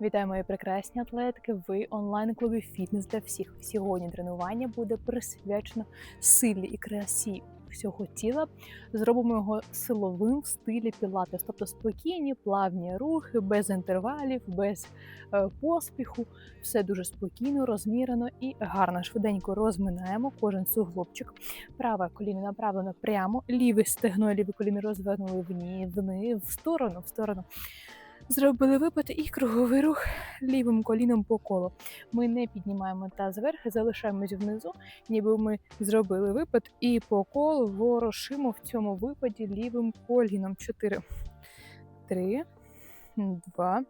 Вітаю мої прекрасні атлетки. Ви онлайн-клубі фітнес для всіх. Сьогодні тренування буде присвячено силі і красі всього тіла. Зробимо його силовим в стилі пілатес, тобто спокійні, плавні рухи, без інтервалів, без е, поспіху. Все дуже спокійно, розмірено і гарно. Швиденько розминаємо кожен суглобчик. Праве коліно направлено прямо, ліве стегно, ліве коліно розвернули вниз, в сторону, в сторону. Зробили випад і круговий рух лівим коліном по колу. Ми не піднімаємо таз вверх, залишаємось внизу, ніби ми зробили випад, і по колу ворошимо в цьому випаді лівим коліном. Чотири, три, два,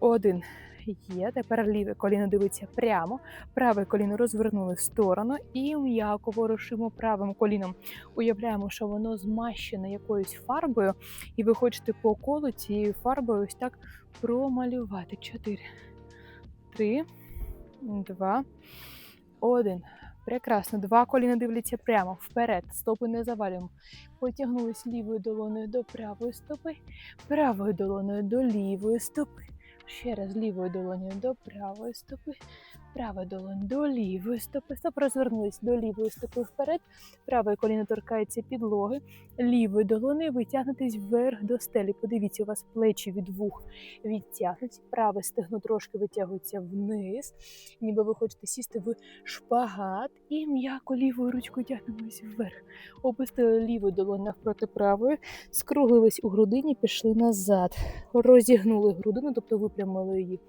один. Є. Тепер ліве коліно дивиться прямо, праве коліно розвернули в сторону і м'яко ворушимо правим коліном. Уявляємо, що воно змащене якоюсь фарбою, і ви хочете по колу цією фарбою ось так промалювати. Чотири, три, два, один. Прекрасно. Два коліна дивляться прямо вперед. Стопи не завалюємо. Потягнулись лівою долоною до правої стопи, правою долоною до лівої стопи. Ще раз лівою долонею до правої стопи, права долонь до лівої стопи. Стоп розвернулись до лівої стопи вперед. Праве коліно торкається підлоги. Лівою долоною витягнутись вверх до стелі. Подивіться, у вас плечі від вух відтягнуті. Праве стегно трошки витягується вниз, ніби ви хочете сісти в шпагат і м'яко лівою ручкою тягнемось вверх. Опустили ліву долоню навпроти правої, скруглились у грудині, пішли назад. Розігнули грудину, тобто випрямили її.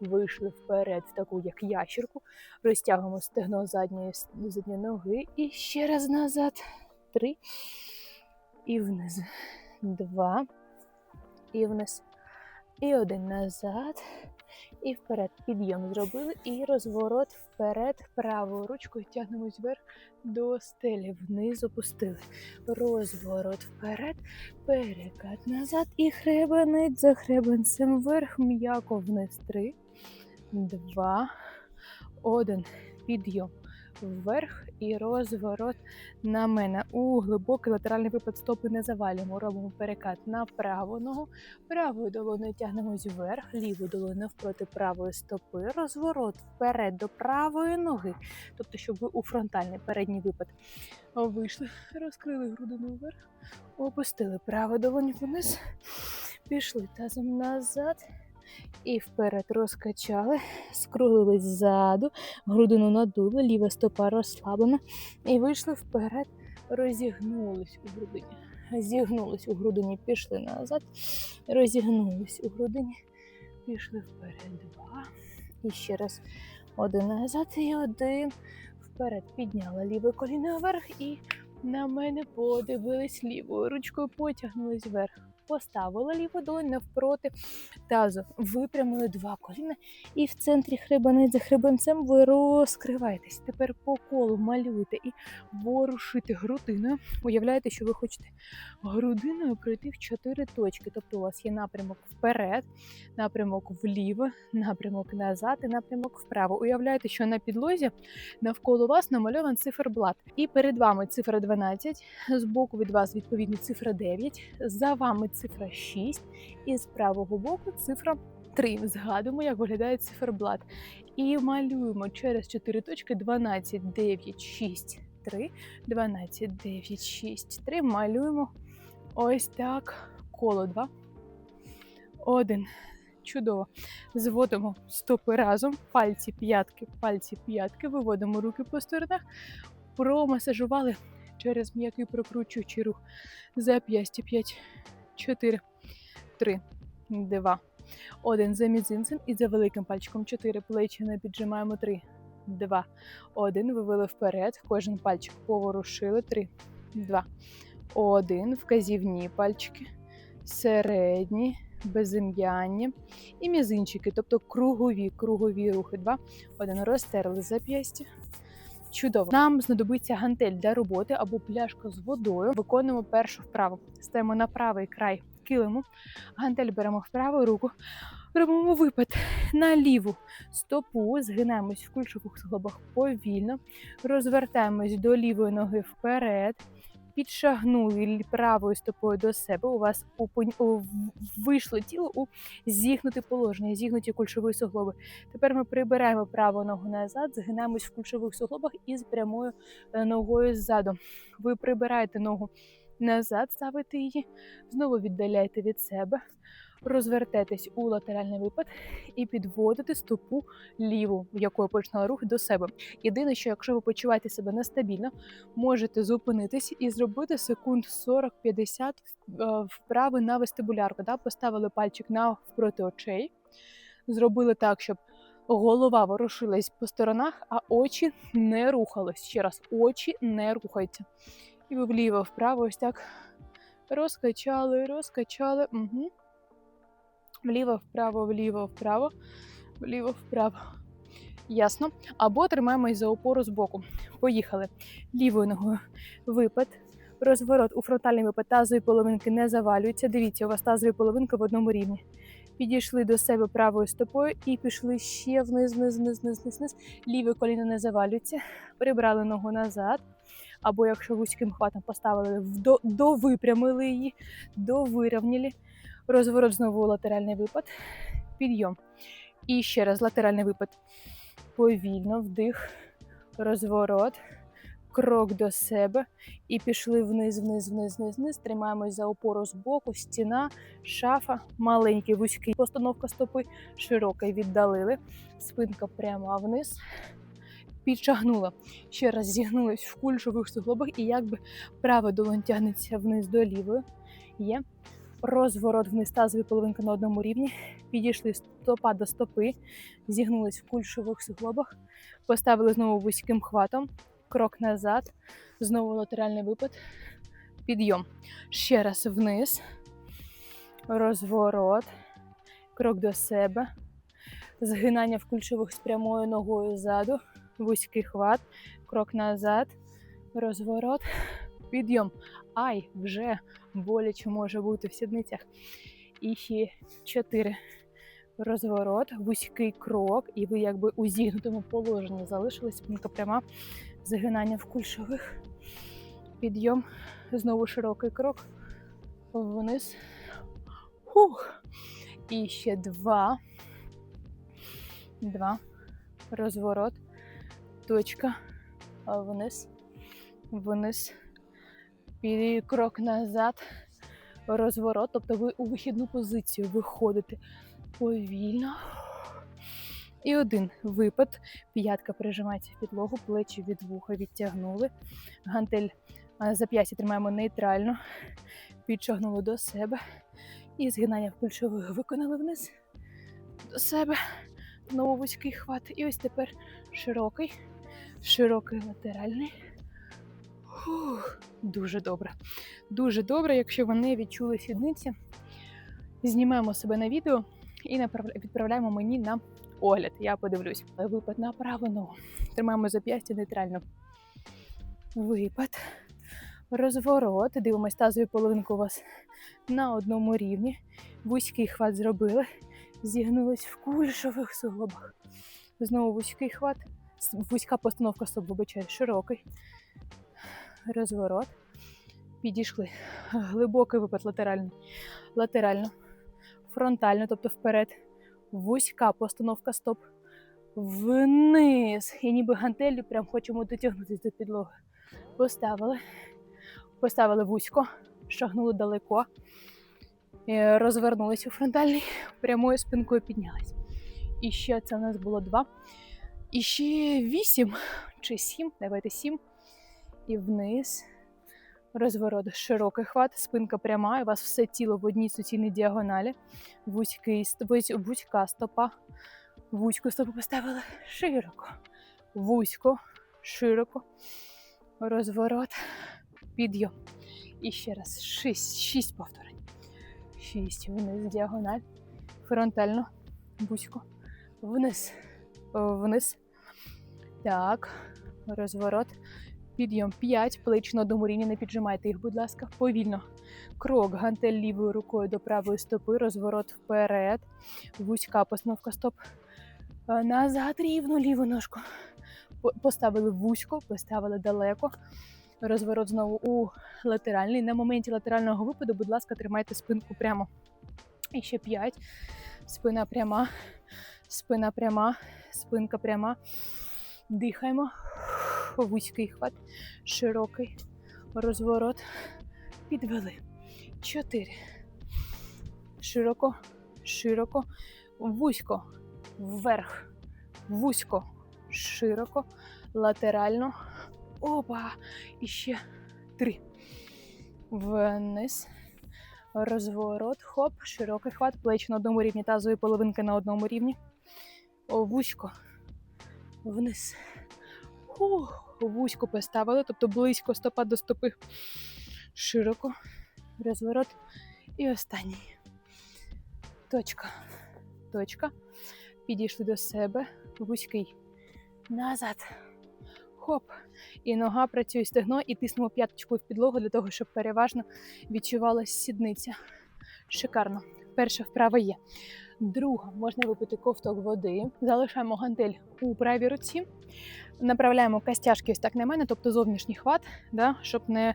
Вийшли вперед в таку, як ящерку, розтягуємо стегно задньої задньої ноги і ще раз назад. Три. І вниз. Два. І вниз. І один назад. І вперед. Підйом зробили. І розворот вперед. Правою ручкою тягнемось вверх до стелі. Вниз опустили. Розворот вперед. Перекат назад. І хребенець за хребенцем вверх. М'яко вниз. Три. Два. Один. Підйом. Вверх і розворот на мене. У глибокий латеральний випад стопи не завалюємо. Робимо перекат на праву ногу. Правою долоною тягнемось вверх, лівою долоною навпроти правої стопи. Розворот вперед до правої ноги. Тобто, щоб ви у фронтальний передній випад вийшли, розкрили грудину вверх, опустили праву долоню вниз, пішли тазом назад. І вперед розкачали, скруглились ззаду, грудину надули, ліва стопа розслаблена. І вийшли вперед, розігнулись у грудині. Зігнулись у грудині, пішли назад, розігнулись у грудині, пішли вперед. Два. І ще раз один назад і один. Вперед підняла ліве коліно вверх і на мене подивились лівою ручкою, потягнулись вверх. Поставила ліву долонь навпроти тазу, випрямили два коліна, і в центрі хребанець за хребенцем ви розкриваєтесь. Тепер по колу малюєте і ворушите грудиною. Уявляєте, що ви хочете грудиною пройти в чотири точки. Тобто у вас є напрямок вперед, напрямок вліво, напрямок назад і напрямок вправо. Уявляєте, що на підлозі навколо вас намальований циферблат. І перед вами цифра 12, збоку від вас відповідно цифра 9, за вами цифра 6, і з правого боку цифра 3. Згадуємо, як виглядає циферблат. І малюємо через 4 точки 12, 9, 6, 3, 12, 9, 6, 3. Малюємо ось так. Коло 2. 1. Чудово. Зводимо стопи разом, пальці п'ятки, пальці п'ятки, виводимо руки по сторонах, промасажували через м'який прокручуючий рух. Зап'ястя 5, 4, 3, 2, 1. За мізинцем і за великим пальчиком 4. Плечі не піджимаємо 3, 2, 1. Вивели вперед. Кожен пальчик поворушили. 3, 2, 1. Вказівні пальчики. Середні, безім'янні. І мізинчики, тобто кругові, кругові рухи. 2, 1. Розтерли зап'ястя. Чудово. Нам знадобиться гантель для роботи або пляшка з водою. Виконуємо першу вправу. Стаємо на правий край килиму. Гантель беремо в праву руку. Робимо випад на ліву стопу, згинаємось в ключових суглобах повільно, розвертаємось до лівої ноги вперед, підшагнули правою стопою до себе. У вас вийшло тіло у зігнуте положення, зігнуті кульшові суглоби. Тепер ми прибираємо праву ногу назад, згинаємось в кульшових суглобах і з прямою е, ногою ззаду. Ви прибираєте ногу назад, ставите її, знову віддаляєте від себе, розвертетесь у латеральний випад і підводите стопу ліву, якою починали рух до себе. Єдине, що якщо ви почуваєте себе нестабільно, можете зупинитись і зробити секунд 40-50 е, вправи на вестибулярку. Да? Поставили пальчик навпроти очей, зробили так, щоб голова ворушилась по сторонах, а очі не рухались. Ще раз, очі не рухаються. І ви вліво, вправо, ось так розкачали, розкачали. Угу. Вліво, вправо, вліво, вправо, вліво, вправо. Ясно. Або тримаємось за опору з боку. Поїхали. Лівою ногою випад. Розворот у фронтальний випад тазові половинки не завалюються. Дивіться, у вас тазові половинки в одному рівні. Підійшли до себе правою стопою і пішли ще вниз, вниз, вниз, вниз, вниз, вниз. Ліве коліно не завалюється. Прибрали ногу назад. Або якщо вузьким хватом поставили, до, довипрямили її, довирівняли. Розворот знову латеральний випад. Підйом. І ще раз латеральний випад. Повільно, вдих, розворот, крок до себе. І пішли вниз, вниз, вниз, вниз, вниз. Тримаємось за опору з боку, стіна, шафа, маленький, вузький. Постановка стопи, широкий віддалили. Спинка прямо вниз. Підчагнула. Ще раз зігнулись в кульшових суглобах, і якби права долонь тягнеться вниз до лівої. Є. Розворот вниз тазові половинки на одному рівні. Підійшли стопа до стопи, зігнулись в кульшових суглобах, поставили знову вузьким хватом, крок назад, знову латеральний випад, підйом. Ще раз вниз, розворот, крок до себе, згинання в кульшових з прямою ногою ззаду, вузький хват, крок назад, розворот, підйом. Ай, вже боляче може бути в сідницях. І ще чотири. Розворот, вузький крок, і ви якби у зігнутому положенні залишились спинка пряма, загинання в кульшових, підйом, знову широкий крок, вниз. Фух. І ще два. Два. Розворот. Точка. Вниз. Вниз. Під крок назад. Розворот. Тобто ви у вихідну позицію виходите повільно. І один випад. П'ятка прижимається в підлогу, плечі від вуха відтягнули. Гантель а, зап'ястя тримаємо нейтрально. Підчагнули до себе. І згинання в кульшових виконали вниз до себе. Знову вузький хват. І ось тепер широкий, широкий латеральний. Фух, дуже добре. Дуже добре, якщо ви не відчули сідниці. Знімаємо себе на відео і відправляємо мені на огляд. Я подивлюсь. Випад на праву ногу. Тримаємо зап'ястя нейтрально. Випад. Розворот. Дивимось тазові половинку у вас на одному рівні. Вузький хват зробили. Зігнулись в кульшових суглобах. Знову вузький хват. Вузька постановка вибачаю, широкий. Розворот. Підійшли. Глибокий випад латеральний. Латерально. Фронтально, тобто вперед. Вузька постановка стоп. Вниз. І ніби гантелі прям хочемо дотягнутися до підлоги. Поставили. Поставили вузько, шагнули далеко. Розвернулись у фронтальний, прямою спинкою піднялись. І ще це у нас було два. І ще вісім чи сім. Давайте сім. І вниз. Розворот, широкий хват, спинка пряма, і у вас все тіло в одній суцільній діагоналі. Вузький, вузь- вузька стопа. Вузьку стопу поставили широко. Вузько, широко. Розворот, підйом. І ще раз. Шість, шість повторень. Шість. Вниз, діагональ. Фронтально. Вузько. Вниз. Вниз. Так. Розворот. Підйом 5, плеч на одному не піджимайте їх, будь ласка, повільно. Крок, гантель лівою рукою до правої стопи, розворот вперед, вузька постановка стоп. Е, Назад рівно ліву ножку. Поставили вузько, поставили далеко. Розворот знову у латеральний. На моменті латерального випаду, будь ласка, тримайте спинку прямо. І ще 5. Спина пряма, спина пряма, спинка пряма. Дихаємо. Вузький хват, широкий розворот. Підвели. 4. Широко, широко, вузько, вверх, вузько, широко, латерально. Опа! І ще три. Вниз. Розворот. Хоп. Широкий хват. Плечі на одному рівні. Тазові половинки на одному рівні. Вузько. Вниз. Ух, вузько поставили, тобто близько стопа до стопи. Широко. Розворот. І останній. Точка. Точка. Підійшли до себе. Вузький. Назад. Хоп. І нога працює стегно і тиснемо п'яточкою в підлогу для того, щоб переважно відчувалась сідниця. Шикарно. Перша вправа є. Друга, можна випити ковток води. Залишаємо гантель у правій руці. Направляємо костяшки ось так на мене, тобто зовнішній хват, да, щоб не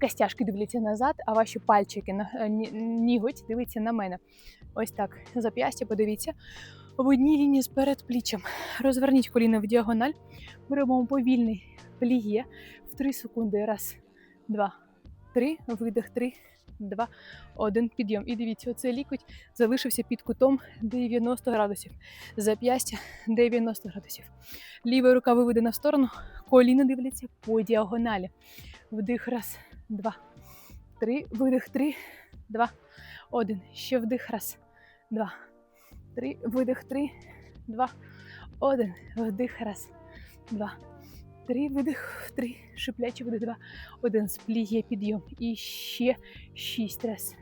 костяшки дивляться назад, а ваші пальчики на е, ніготь дивиться на мене. Ось так. Зап'ястя, подивіться. В одній лінії з передпліччям. Розверніть коліно в діагональ. Робимо повільний пліє в 3 секунди. Раз, два, три. Видих, три, два, один. Підйом. І дивіться, оцей лікоть залишився під кутом 90 градусів. Зап'ястя 90 градусів. Ліва рука виведена в сторону, коліна дивляться по діагоналі. Вдих, раз, два, три. Видих, три, два, один. Ще вдих, раз, два, три. Видих, три, два, один. Вдих, раз, два, три. Видих, три. шиплячі видих, два, один. Спліє підйом. І ще шість раз.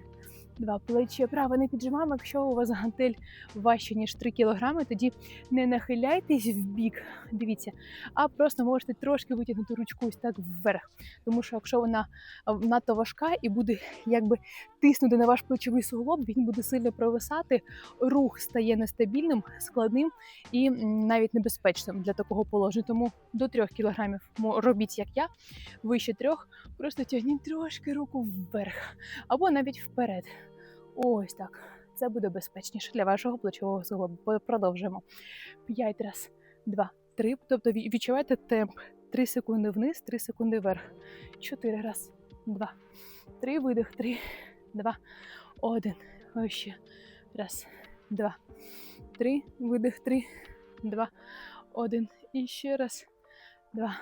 Два плечі право не піджимаємо. Якщо у вас гантель важче, ніж 3 кг, тоді не нахиляйтесь в бік, дивіться, а просто можете трошки витягнути ручку ось так вверх. Тому що якщо вона надто важка і буде якби тиснути на ваш плечовий суглоб, він буде сильно провисати, рух стає нестабільним, складним і навіть небезпечним для такого положення. Тому до 3 кг робіть, як я, вище трьох, просто тягніть трошки руку вверх або навіть вперед. Ось так. Це буде безпечніше для вашого плечового суглобу. Продовжуємо. 5 раз, 2, 3. Тобто ві- відчувайте темп. 3 секунди вниз, 3 секунди вверх. 4 раз, 2, 3. Видих, 3, 2, 1. Ось ще. Раз, 2, 3. Видих, 3, 2, 1. І ще раз. 2,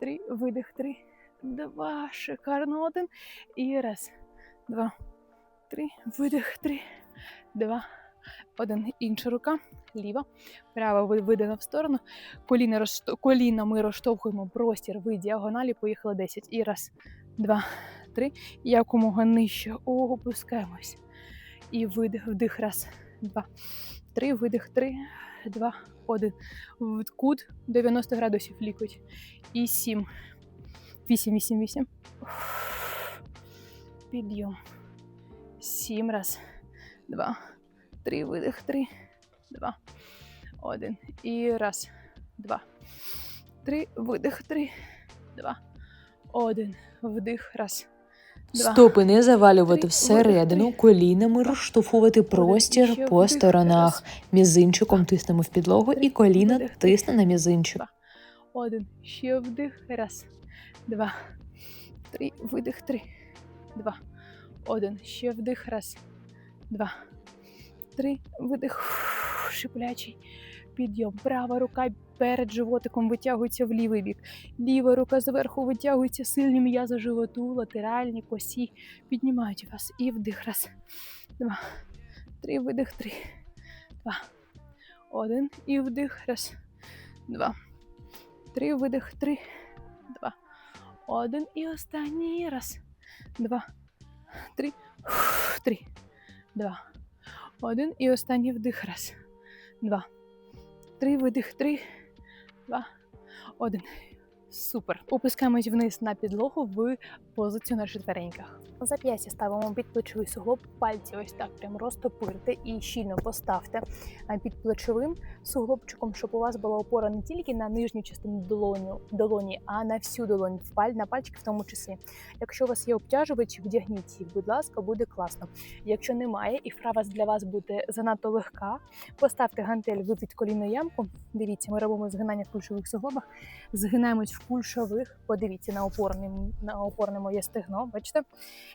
3. Видих, 3, 2. Шикарно. 1. І раз, 2, Три, видих, три, два, один. Інша рука, ліва, права ви- видана в сторону. Коліна, розшто... Коліна ми розштовхуємо простір в діагоналі. Поїхали 10. І раз, два, три. Якомога нижче. Опускаємось. І видих, вдих. Раз, два, три. Видих, три, два, один. Кут 90 градусів лікоть. І сім. Вісім, вісім, вісім. Підйом. Сім раз, два, три, видих, три, два, один. І раз, два, три, видих, три, два, один. Вдих, раз, два. Стопи не завалювати Три, всередину, видих, колінами два, розштовхувати простір по вдих, сторонах. раз, Мізинчиком тиснемо в підлогу три, і коліна видих, тисне на мізинчик. два, один. Ще вдих, раз, два, три, видих, три, два, один. Ще вдих, раз, два, три, видих, шиплячий підйом. Права рука перед животиком витягується в лівий бік. Ліва рука зверху витягується сильні м'язи животу, латеральні, косі. Піднімають вас. І вдих, раз, два, три, видих, три, два, один. І вдих, раз, два, три, видих, три, два, один. І останній. Раз, два, три, три, два, один. І останній вдих, раз, два, три, видих, три, два, один. Супер. Опускаємось вниз на підлогу в позицію на четвереньках. Зап'ястя ставимо під плечовий суглоб, пальці ось так прям розтопирте і щільно поставте під плечовим суглобчиком, щоб у вас була опора не тільки на нижню частину долоню, долоні, а на всю паль, на пальчики в тому числі. Якщо у вас є обтяжувачі, вдягніть їх, будь ласка, буде класно. Якщо немає і вправа для вас буде занадто легка, поставте гантель ви під колінну ямку. Дивіться, ми робимо згинання в кульшових суглобах, згинаємось в кульшових. Подивіться на опорному, на опорному є стегно. Бачите?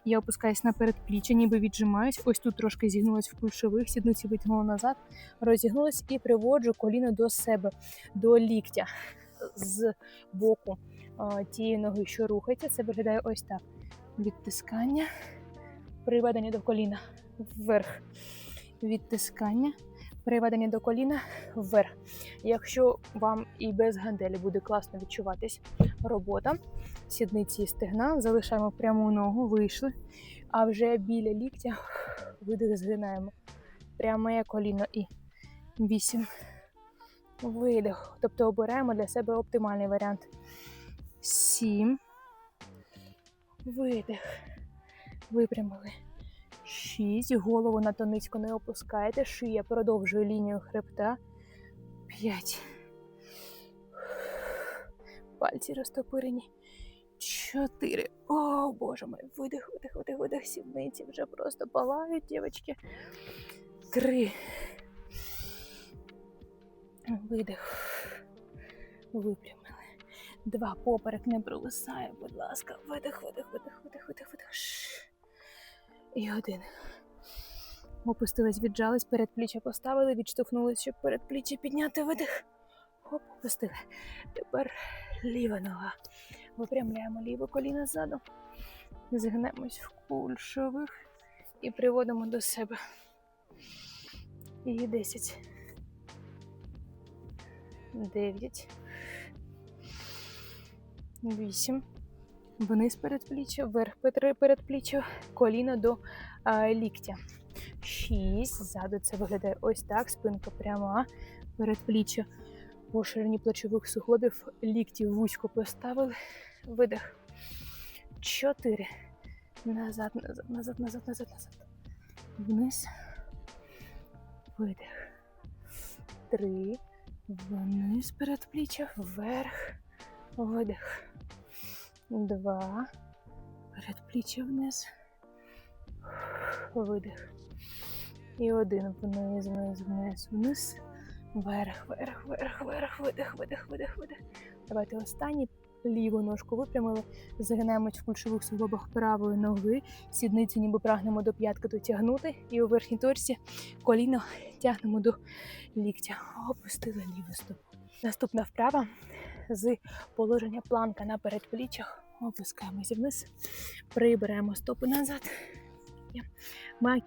Я опускаюсь на передпліччя, ніби віджимаюсь. Ось тут трошки зігнулась в кульшових, сідниці витягнула назад, розігнулась і приводжу коліно до себе, до ліктя з боку тієї ноги, що рухається. Це виглядає ось так: відтискання, приведення до коліна вверх, відтискання. Приведення до коліна вверх. Якщо вам і без ганделі буде класно відчуватись робота, сідниці і стегна, залишаємо пряму ногу, вийшли. А вже біля ліктя видих згинаємо. Пряме коліно і вісім. Видих. Тобто обираємо для себе оптимальний варіант. Сім. Видих. Випрямили. Шість. Голову на низько не опускаєте. Шия продовжує лінію хребта. П'ять. Пальці розтопирені. Чотири. О, боже мой. Видих, видих, видих, видих. Сідниці вже просто палають, дівчатки. Три. Видих. Випрямили. Два. Поперек не провисає, будь ласка. Видих, видих, видих, видих, видих, видих. І один. Опустились, віджались, передпліччя поставили, відштовхнулись, щоб передпліччя підняти видих. Оп, опустили. Тепер ліва нога. Випрямляємо ліве коліно ззаду. Згнемось в кульшових і приводимо до себе. І 10. 9. 8. Вниз передпліччя, вверх передпліччя, коліно до ліктя. 6. Ззаду це виглядає ось так. Спинка пряма, передпліччя по ширині плечових суглобів, лікті вузько поставили. Видих. 4. Назад, назад, назад, назад, назад, назад. Вниз. Видих. 3. Вниз передпліччя, вверх. Видих. Два. Передпліччя вниз. Видих. І один вниз, вниз, вниз, вниз. Вверх, вверх, вверх, вверх, видих, видих, видих, видих. Давайте останній. Ліву ножку випрямили, загинаємось в кульшових суглобах правої ноги, сідницю ніби прагнемо до п'ятки дотягнути, і у верхній торсі коліно тягнемо до ліктя. Опустили ліву стопу. Наступна вправа з положення планка на передпліччях. Опускаємося вниз, прибираємо стопи назад. Ми